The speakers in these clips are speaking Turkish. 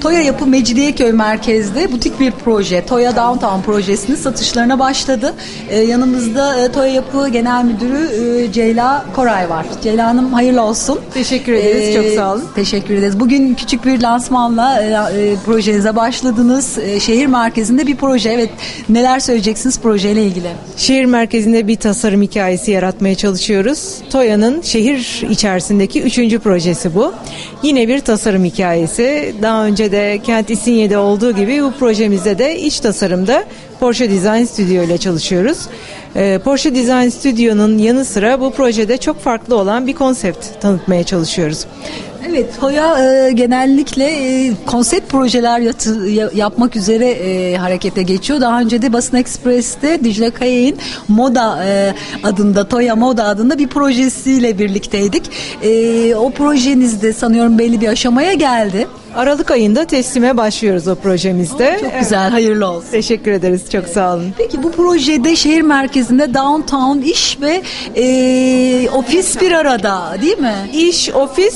Toya Yapı Mecidiyeköy merkezde butik bir proje. Toya Downtown projesinin satışlarına başladı. Ee, yanımızda e, Toya Yapı Genel Müdürü e, Ceyla Koray var. Ceyla Hanım hayırlı olsun. Teşekkür ederiz. Çok sağ olun. Teşekkür ederiz. Bugün küçük bir lansmanla e, e, projenize başladınız. E, şehir merkezinde bir proje. Evet. Neler söyleyeceksiniz projeyle ilgili? Şehir merkezinde bir tasarım hikayesi yaratmaya çalışıyoruz. Toya'nın şehir içerisindeki üçüncü projesi bu. Yine bir tasarım hikayesi. Daha önce de Kent İstinye'de olduğu gibi bu projemizde de iç tasarımda Porsche Design Studio ile çalışıyoruz. Ee, Porsche Design Studio'nun yanı sıra bu projede çok farklı olan bir konsept tanıtmaya çalışıyoruz. Evet, Toya e, genellikle e, konsept projeler yatı, ya- yapmak üzere e, harekete geçiyor. Daha önce de Basın Ekspres'te Dicle Kaya'nın Moda e, adında, Toya Moda adında bir projesiyle birlikteydik. E, o projenizde sanıyorum belli bir aşamaya geldi. Aralık ayında teslime başlıyoruz o projemizde. Çok güzel, hayırlı olsun. Teşekkür ederiz. Çok sağ olun. Peki bu projede şehir merkezinde downtown iş ve e, ofis bir arada değil mi? İş, ofis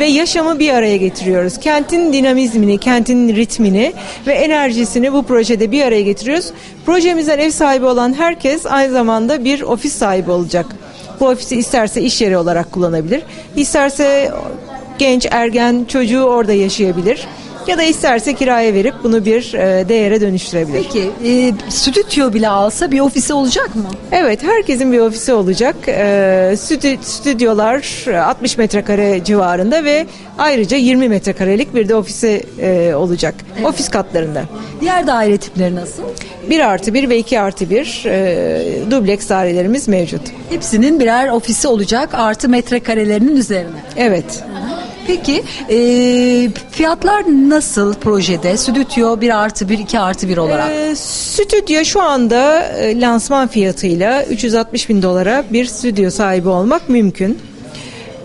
ve yaşamı bir araya getiriyoruz. Kentin dinamizmini, kentin ritmini ve enerjisini bu projede bir araya getiriyoruz. Projemizden ev sahibi olan herkes aynı zamanda bir ofis sahibi olacak. Bu ofisi isterse iş yeri olarak kullanabilir. İsterse genç, ergen, çocuğu orada yaşayabilir. Ya da isterse kiraya verip bunu bir e, değere dönüştürebilir. Peki e, stüdyo bile alsa bir ofisi olacak mı? Evet, herkesin bir ofisi olacak. Ee, stüdyo, stüdyolar 60 metrekare civarında ve ayrıca 20 metrekarelik bir de ofisi e, olacak. Ofis katlarında. Diğer daire tipleri nasıl? 1 artı 1 ve 2 artı 1 e, dubleks dairelerimiz mevcut. Hepsinin birer ofisi olacak artı metrekarelerinin üzerine. Evet. Peki e, fiyatlar nasıl projede? Stüdyo 1 artı 1, 2 artı 1 olarak. Ee, stüdyo şu anda e, lansman fiyatıyla 360 bin dolara bir stüdyo sahibi olmak mümkün.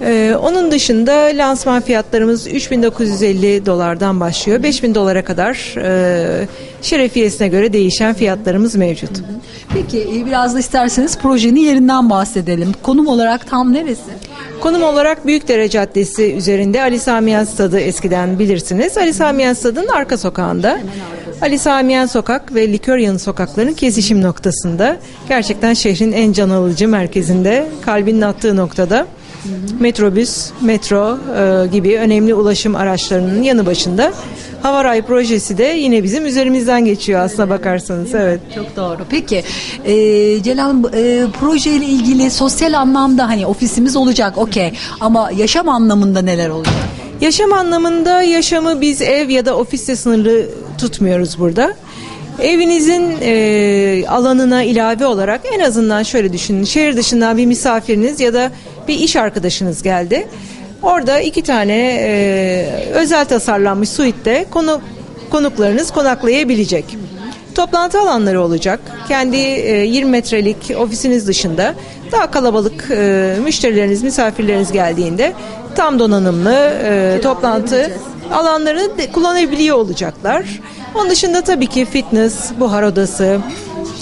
Ee, onun dışında lansman fiyatlarımız 3950 dolardan başlıyor. 5000 dolara kadar e, şerefiyesine göre değişen fiyatlarımız mevcut. Peki e, biraz da isterseniz projenin yerinden bahsedelim. Konum olarak tam neresi? Konum olarak Büyükdere Caddesi üzerinde Ali Samiyen Stadı eskiden bilirsiniz. Ali Samiyen Stadı'nın arka sokağında. Ali Samiyen Sokak ve Liköryanı sokaklarının kesişim noktasında. Gerçekten şehrin en can alıcı merkezinde, kalbinin attığı noktada. Metrobüs, metro e, gibi önemli ulaşım araçlarının yanı başında. Havaray projesi de yine bizim üzerimizden geçiyor aslına bakarsanız. Evet. Çok doğru. Peki e, Celal e, projeyle ilgili sosyal anlamda hani ofisimiz olacak okey ama yaşam anlamında neler olacak? Yaşam anlamında yaşamı biz ev ya da ofiste sınırlı tutmuyoruz burada. Evinizin e, alanına ilave olarak en azından şöyle düşünün. Şehir dışından bir misafiriniz ya da bir iş arkadaşınız geldi. Orada iki tane e, özel tasarlanmış suite'de konu, konuklarınız konaklayabilecek. Toplantı alanları olacak. Kendi e, 20 metrelik ofisiniz dışında daha kalabalık e, müşterileriniz, misafirleriniz geldiğinde tam donanımlı e, toplantı alanlarını de- kullanabiliyor olacaklar. Onun dışında tabii ki fitness, buhar odası,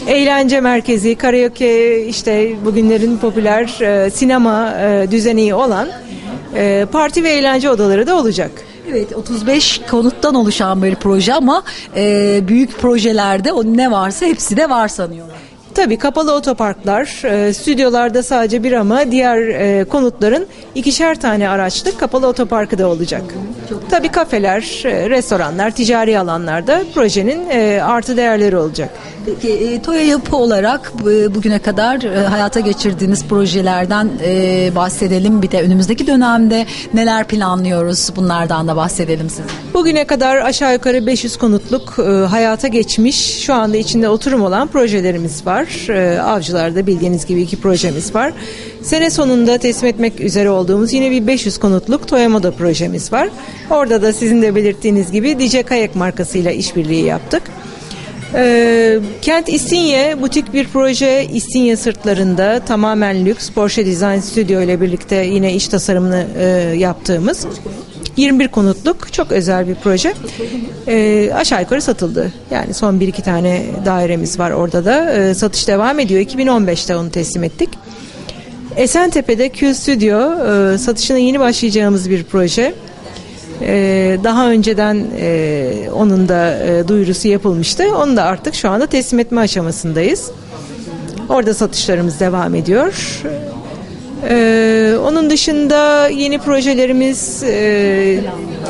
eğlence merkezi, karaoke, işte bugünlerin popüler e, sinema e, düzeneği olan e, parti ve eğlence odaları da olacak. Evet 35 konuttan oluşan bir proje ama e, büyük projelerde o ne varsa hepsi de var sanıyorlar. Tabii kapalı otoparklar, e, stüdyolarda sadece bir ama diğer e, konutların ikişer tane araçlı kapalı otoparkı da olacak. Tabii kafeler, e, restoranlar, ticari alanlarda projenin e, artı değerleri olacak. Peki e, Toya Yapı olarak e, bugüne kadar e, hayata geçirdiğiniz projelerden e, bahsedelim. Bir de önümüzdeki dönemde neler planlıyoruz bunlardan da bahsedelim size. Bugüne kadar aşağı yukarı 500 konutluk e, hayata geçmiş, şu anda içinde oturum olan projelerimiz var. E, Avcılar'da bildiğiniz gibi iki projemiz var. Sene sonunda teslim etmek üzere olduğumuz yine bir 500 konutluk Toyamoda projemiz var. Orada da sizin de belirttiğiniz gibi DJ Kayak markasıyla işbirliği yaptık. Ee, Kent İstinye butik bir proje İstinye sırtlarında tamamen lüks Porsche Design Studio ile birlikte yine iç tasarımını e, yaptığımız 21 konutluk çok özel bir proje. Ee, aşağı yukarı satıldı. Yani son bir iki tane dairemiz var orada da. Ee, satış devam ediyor. 2015'te onu teslim ettik. Esentepe'de Q Studio e, satışına yeni başlayacağımız bir proje. Ee, daha önceden e, onun da e, duyurusu yapılmıştı. Onu da artık şu anda teslim etme aşamasındayız. Orada satışlarımız devam ediyor. Ee, onun dışında yeni projelerimiz e,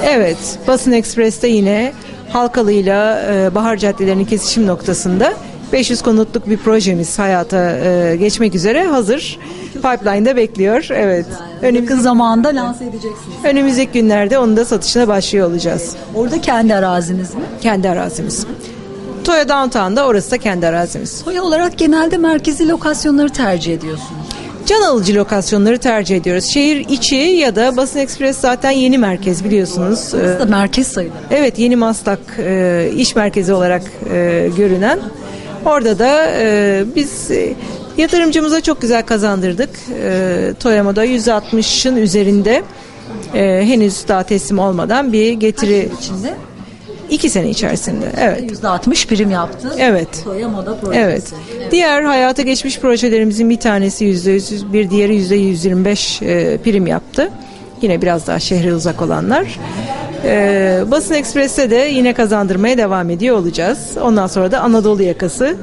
evet Basın Ekspres'te yine Halkalı'yla e, Bahar Caddelerinin kesişim noktasında 500 konutluk bir projemiz hayata e, geçmek üzere hazır. Pipeline'da bekliyor. Evet. Yakın zamanda lanse edeceksiniz. Önümüzdeki günlerde onun da satışına başlıyor olacağız. Orada kendi araziniz mi? Kendi arazimiz. Toya Downtown'da orası da kendi arazimiz. Toy olarak genelde merkezi lokasyonları tercih ediyorsunuz. Can alıcı lokasyonları tercih ediyoruz. Şehir içi ya da Basın Ekspres zaten yeni merkez biliyorsunuz. Ee, Burası da merkez sayılır. Evet yeni Maslak e, iş merkezi olarak e, görünen. Orada da e, biz e, yatırımcımıza çok güzel kazandırdık. E, Toyama'da %60'ın üzerinde e, henüz daha teslim olmadan bir getiri İçinde iki sene içerisinde. Evet. %60 prim yaptı. Evet. Toya Moda projesi. Evet. Diğer hayata geçmiş projelerimizin bir tanesi %100, bir diğeri %125 e, prim yaptı. Yine biraz daha şehre uzak olanlar. E, Basın Ekspres'te de yine kazandırmaya devam ediyor olacağız. Ondan sonra da Anadolu yakası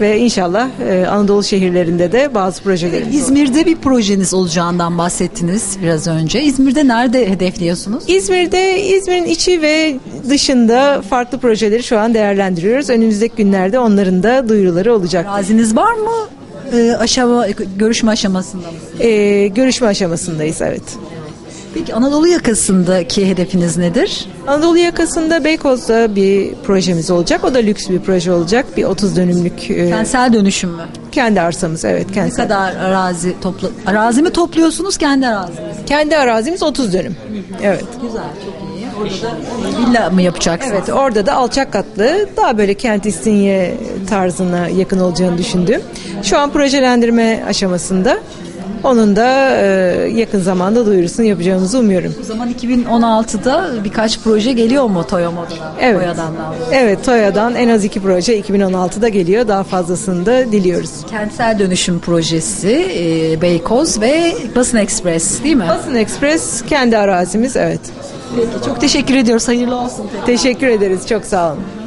ve inşallah e, Anadolu şehirlerinde de bazı projelerimiz. İzmir'de bir projeniz olacağından bahsettiniz biraz önce. İzmir'de nerede hedefliyorsunuz? İzmir'de İzmir'in içi ve dışında farklı projeleri şu an değerlendiriyoruz. Önümüzdeki günlerde onların da duyuruları olacak. Araziniz var mı? Ee, aşama, görüşme aşamasında mı? E, görüşme aşamasındayız evet. Peki Anadolu yakasındaki hedefiniz nedir? Anadolu yakasında Beykoz'da bir projemiz olacak. O da lüks bir proje olacak. Bir 30 dönümlük e, Kentsel dönüşüm mü? kendi arsamız evet Ne kadar arazi topla arazi mi topluyorsunuz kendi araziniz? Kendi arazimiz 30 dönüm. Evet. Güzel, çok iyi. Orada da villa mı yapacaksınız? Evet orada da alçak katlı daha böyle kent istinye tarzına yakın olacağını düşündüm. Şu an projelendirme aşamasında. Onun da e, yakın zamanda duyurusunu yapacağımızı umuyorum. O zaman 2016'da birkaç proje geliyor mu Toyo Moda'dan? Evet. Toya'dan daha doğrusu. Evet Toya'dan en az iki proje 2016'da geliyor. Daha fazlasını da diliyoruz. Kentsel dönüşüm projesi, e, Beykoz ve Basın Ekspres değil mi? Basın Ekspres kendi arazimiz evet. Peki, çok teşekkür ediyoruz. Hayırlı olsun. Teşekkür ederiz. Çok sağ olun.